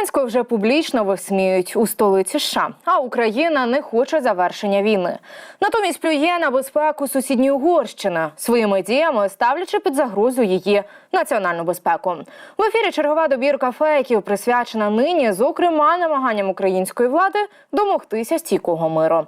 Зеленського вже публічно висміють у столиці США, а Україна не хоче завершення війни. Натомість плює на безпеку сусідньої Угорщини своїми діями, ставлячи під загрозу її національну безпеку. В ефірі чергова добірка фейків присвячена нині, зокрема, намаганням української влади домогтися стійкого миру.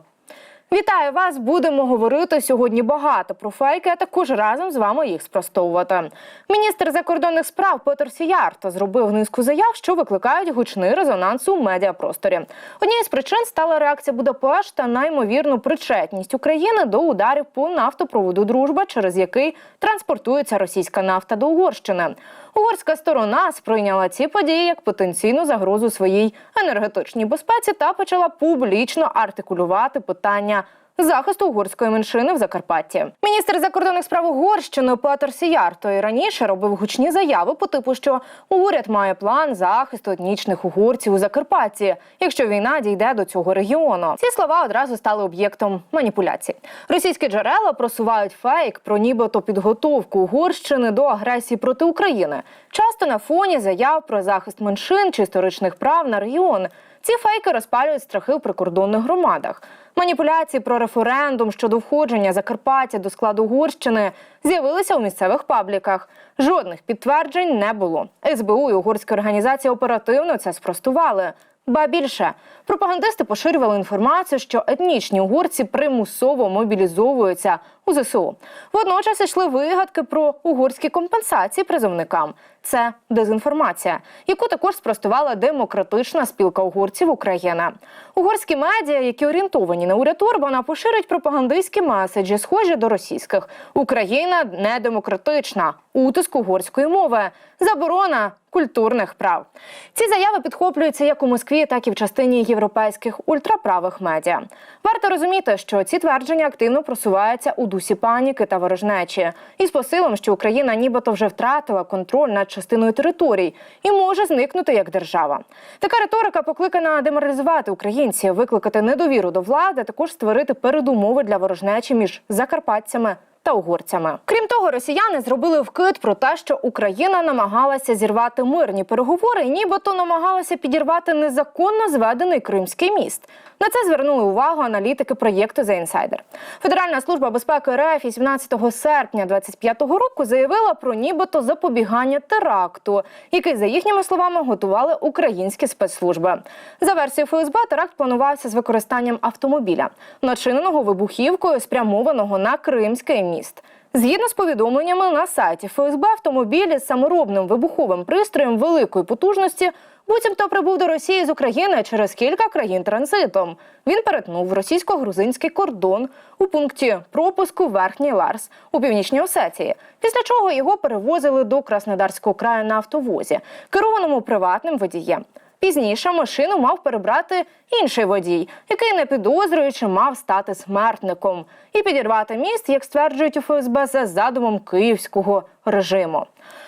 Вітаю вас! Будемо говорити сьогодні багато про фейки, а також разом з вами їх спростовувати. Міністр закордонних справ Петр Сіярто зробив низку заяв, що викликають гучний резонанс у медіапросторі. Однією з причин стала реакція Будапешта на ймовірну причетність України до ударів по нафтопроводу Дружба, через який транспортується російська нафта до Угорщини. Угорська сторона сприйняла ці події як потенційну загрозу своїй енергетичній безпеці та почала публічно артикулювати питання. Захисту угорської меншини в Закарпатті міністр закордонних справ Угорщини Петер Сіярто і раніше робив гучні заяви по типу, що уряд має план захисту етнічних угорців у Закарпатті, якщо війна дійде до цього регіону. Ці слова одразу стали об'єктом маніпуляцій. Російські джерела просувають фейк про нібито підготовку Угорщини до агресії проти України, часто на фоні заяв про захист меншин чи історичних прав на регіон. Ці фейки розпалюють страхи в прикордонних громадах. Маніпуляції про референдум щодо входження Закарпаття до складу Угорщини з'явилися у місцевих пабліках. Жодних підтверджень не було. СБУ і угорські організації оперативно це спростували. Ба більше пропагандисти поширювали інформацію, що етнічні угорці примусово мобілізовуються у ЗСУ. Водночас йшли вигадки про угорські компенсації призовникам. Це дезінформація, яку також спростувала демократична спілка угорців України. Угорські медіа, які орієнтовані на уряд Орбана, поширюють пропагандистські меседжі, схожі до російських. Україна недемократична, утиск угорської мови, заборона культурних прав. Ці заяви підхоплюються як у Москві, так і в частині європейських ультраправих медіа. Варто розуміти, що ці твердження активно просуваються у дусі паніки та ворожнечі, із посилом, що Україна нібито вже втратила контроль над частиною територій і може зникнути як держава. Така риторика покликана деморалізувати українців, викликати недовіру до влади, а також створити передумови для ворожнечі між закарпатцями та угорцями. Крім того, росіяни зробили вкид про те, що Україна намагалася зірвати мирні переговори, нібито намагалася підірвати незаконно зведений Кримський міст. На це звернули увагу аналітики проєкту The Insider. Федеральна служба безпеки РФ 18 серпня 2025 року заявила про нібито запобігання теракту, який, за їхніми словами, готували українські спецслужби. За версією ФСБ, теракт планувався з використанням автомобіля, начиненого вибухівкою, спрямованого на Кримський міст. Згідно з повідомленнями на сайті ФСБ, автомобіль з саморобним вибуховим пристроєм великої потужності буцімто прибув до Росії з України через кілька країн транзитом. Він перетнув російсько-грузинський кордон у пункті пропуску Верхній Ларс у північній Осетії. Після чого його перевозили до Краснодарського краю на автовозі, керованому приватним водієм. Пізніше машину мав перебрати інший водій, який, не підозрюючи, мав стати смертником і підірвати міст, як стверджують у ФСБ, за задумом київського режиму.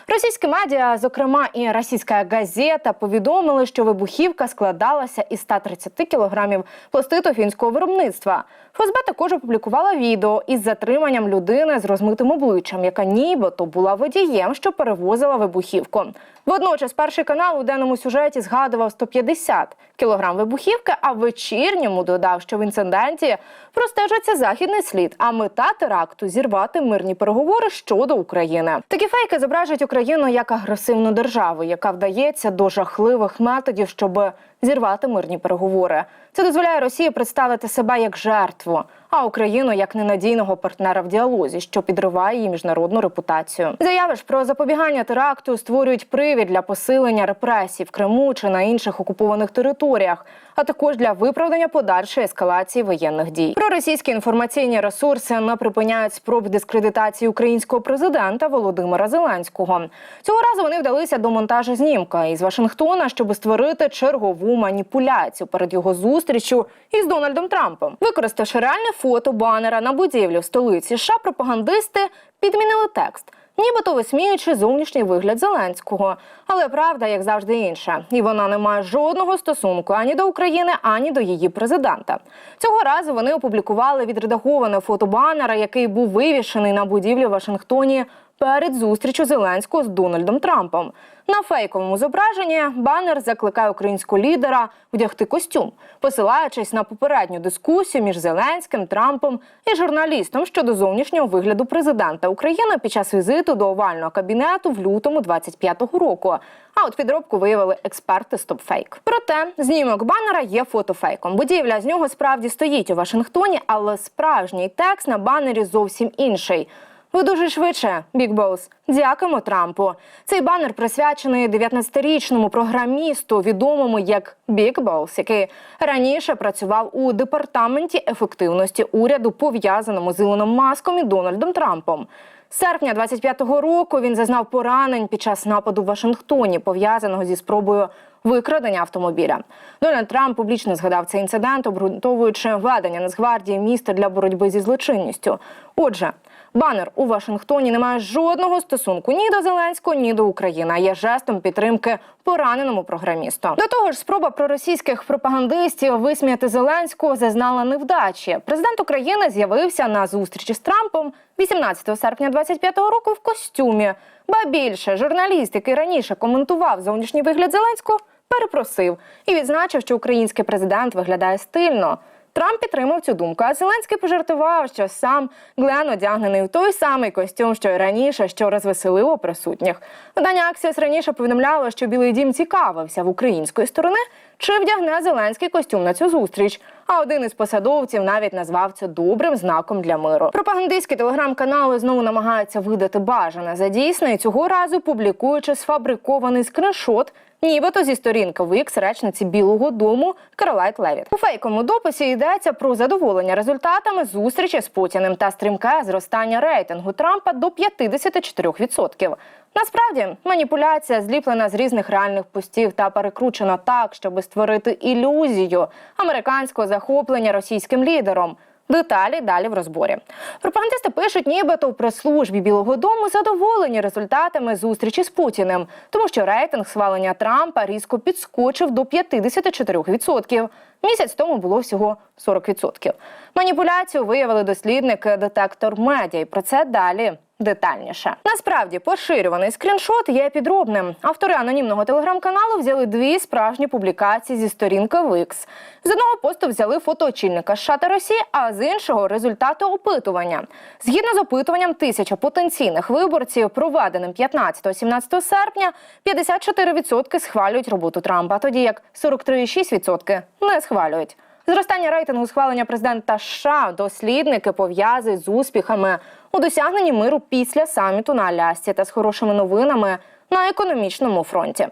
Російські медіа, зокрема і російська газета, повідомили, що вибухівка складалася із 130 кілограмів пластиту фінського виробництва. ФСБ також опублікувала відео із затриманням людини з розмитим обличчям, яка нібито була водієм, що перевозила вибухівку. Водночас, перший канал у денному сюжеті згадував 150 кілограм вибухівки, а вечірньому додав, що в інциденті простежиться західний слід. А мета теракту зірвати мирні переговори щодо України. Такі фейки зображують Україну як агресивну державу, яка вдається до жахливих методів, щоб зірвати мирні переговори. Це дозволяє Росії представити себе як жертву, а Україну як ненадійного партнера в діалозі, що підриває її міжнародну репутацію. Заяви ж про запобігання теракту створюють привід для посилення репресій в Криму чи на інших окупованих територіях, а також для виправдання подальшої ескалації воєнних дій. Проросійські інформаційні ресурси не припиняють спроб дискредитації українського президента Володимира Зеленського. Цього разу вони вдалися до монтажу знімка із Вашингтона, щоб створити чергову маніпуляцію перед його зустрічю із Дональдом Трампом, використавши реальне фото банера на будівлі в столиці США, пропагандисти підмінили текст. Нібито висміюючи зовнішній вигляд Зеленського, але правда, як завжди, інша, і вона не має жодного стосунку ані до України, ані до її президента. Цього разу вони опублікували відредаговане фото банера, який був вивішений на будівлі в Вашингтоні перед зустрічю Зеленського з Дональдом Трампом. На фейковому зображенні банер закликає українського лідера вдягти костюм, посилаючись на попередню дискусію між Зеленським, Трампом і журналістом щодо зовнішнього вигляду президента України під час візиту до овального кабінету в лютому 25-го року. А от підробку виявили експерти StopFake. Проте знімок банера є фотофейком. Будівля з нього справді стоїть у Вашингтоні, але справжній текст на банері зовсім інший. Ви дуже швидше, Big Boss. Дякуємо Трампу. Цей банер присвячений 19-річному програмісту, відомому як Big Boss, який раніше працював у департаменті ефективності уряду, пов'язаному з Ілоном Маском і Дональдом Трампом. Серпня 25-го року він зазнав поранень під час нападу в Вашингтоні, пов'язаного зі спробою викрадення автомобіля. Дональд Трамп публічно згадав цей інцидент, обґрунтовуючи введення Нацгвардії міста для боротьби зі злочинністю. Отже, банер у Вашингтоні не має жодного стосунку ні до Зеленського, ні до України. а Є жестом підтримки пораненому програмісту. До того ж, спроба проросійських пропагандистів висміяти Зеленського зазнала невдачі. Президент України з'явився на зустрічі з Трампом 18 серпня 25-го року в костюмі. Ба більше журналіст, який раніше коментував зовнішній вигляд Зеленського, перепросив і відзначив, що український президент виглядає стильно. Трамп підтримав цю думку, а Зеленський пожартував, що сам Глен одягнений в той самий костюм, що й раніше, що розвеселило присутніх. Видання Аксіос раніше повідомляло, що Білий Дім цікавився в української сторони, чи вдягне Зеленський костюм на цю зустріч. А один із посадовців навіть назвав це добрим знаком для миру. Пропагандистські телеграм-канали знову намагаються видати бажане за дійсне і цього разу публікуючи сфабрикований скриншот. Нібито зі сторінки в речниці Білого Дому Каролайт Левіт. У фейковому дописі йдеться про задоволення результатами зустрічі з Путіним та стрімке зростання рейтингу Трампа до 54%. Насправді маніпуляція зліплена з різних реальних постів та перекручена так, щоб створити ілюзію американського захоплення російським лідером. Деталі далі в розборі. Пропагандисти пишуть, нібито у прес-службі Білого Дому задоволені результатами зустрічі з Путіним, тому що рейтинг схвалення Трампа різко підскочив до 54%. Місяць тому було всього 40%. Маніпуляцію виявили дослідники детектор медіа. І про це далі. Детальніше насправді поширюваний скріншот є підробним. Автори анонімного телеграм-каналу взяли дві справжні публікації зі сторінки Wix. З одного посту взяли фото очільника США та Росії, а з іншого результати опитування. Згідно з опитуванням тисяча потенційних виборців, проведеним 15-17 серпня, 54% схвалюють роботу Трампа, тоді як 43,6% не схвалюють. Зростання рейтингу схвалення президента США дослідники пов'язують з успіхами у досягненні миру після саміту на Алясці та з хорошими новинами на економічному фронті.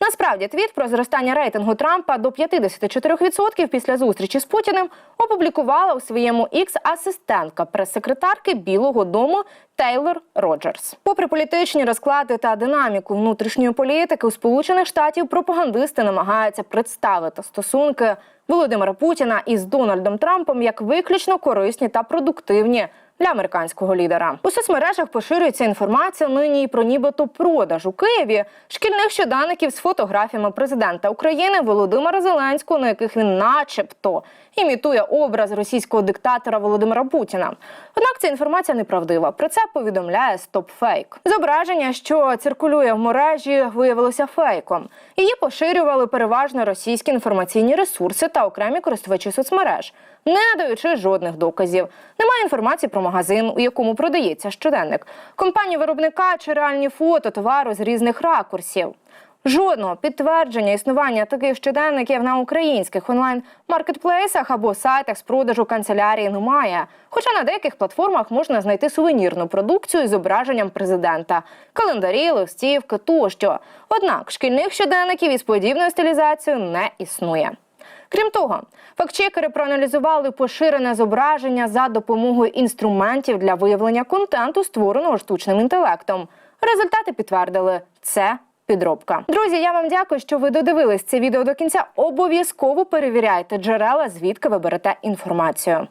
Насправді, твіт про зростання рейтингу Трампа до 54% після зустрічі з Путіним опублікувала у своєму X асистентка прес-секретарки Білого Дому Тейлор Роджерс. Попри політичні розклади та динаміку внутрішньої політики у Сполучених Штатів пропагандисти намагаються представити стосунки Володимира Путіна із Дональдом Трампом як виключно корисні та продуктивні для американського лідера. У соцмережах поширюється інформація нині про нібито продаж у Києві шкільних щоденників з фотографіями президента України Володимира Зеленського, на яких він, начебто, імітує образ російського диктатора Володимира Путіна. Однак ця інформація неправдива. Про це повідомляє StopFake. Зображення, що циркулює в мережі, виявилося фейком. Її поширювали переважно російські інформаційні ресурси та окремі користувачі соцмереж, не даючи жодних доказів. Немає інформації про магазин, у якому продається щоденник, компанію виробника чи реальні фото товару з різних ракурсів. Жодного підтвердження існування таких щоденників на українських онлайн-маркетплейсах або сайтах з продажу канцелярії немає. Хоча на деяких платформах можна знайти сувенірну продукцію з зображенням президента, календарі, листівки тощо. Однак шкільних щоденників із подібною стилізацією не існує. Крім того, фактчекери проаналізували поширене зображення за допомогою інструментів для виявлення контенту, створеного штучним інтелектом. Результати підтвердили це. Підробка, друзі. Я вам дякую, що ви додивились це відео до кінця. Обов'язково перевіряйте джерела, звідки ви берете інформацію.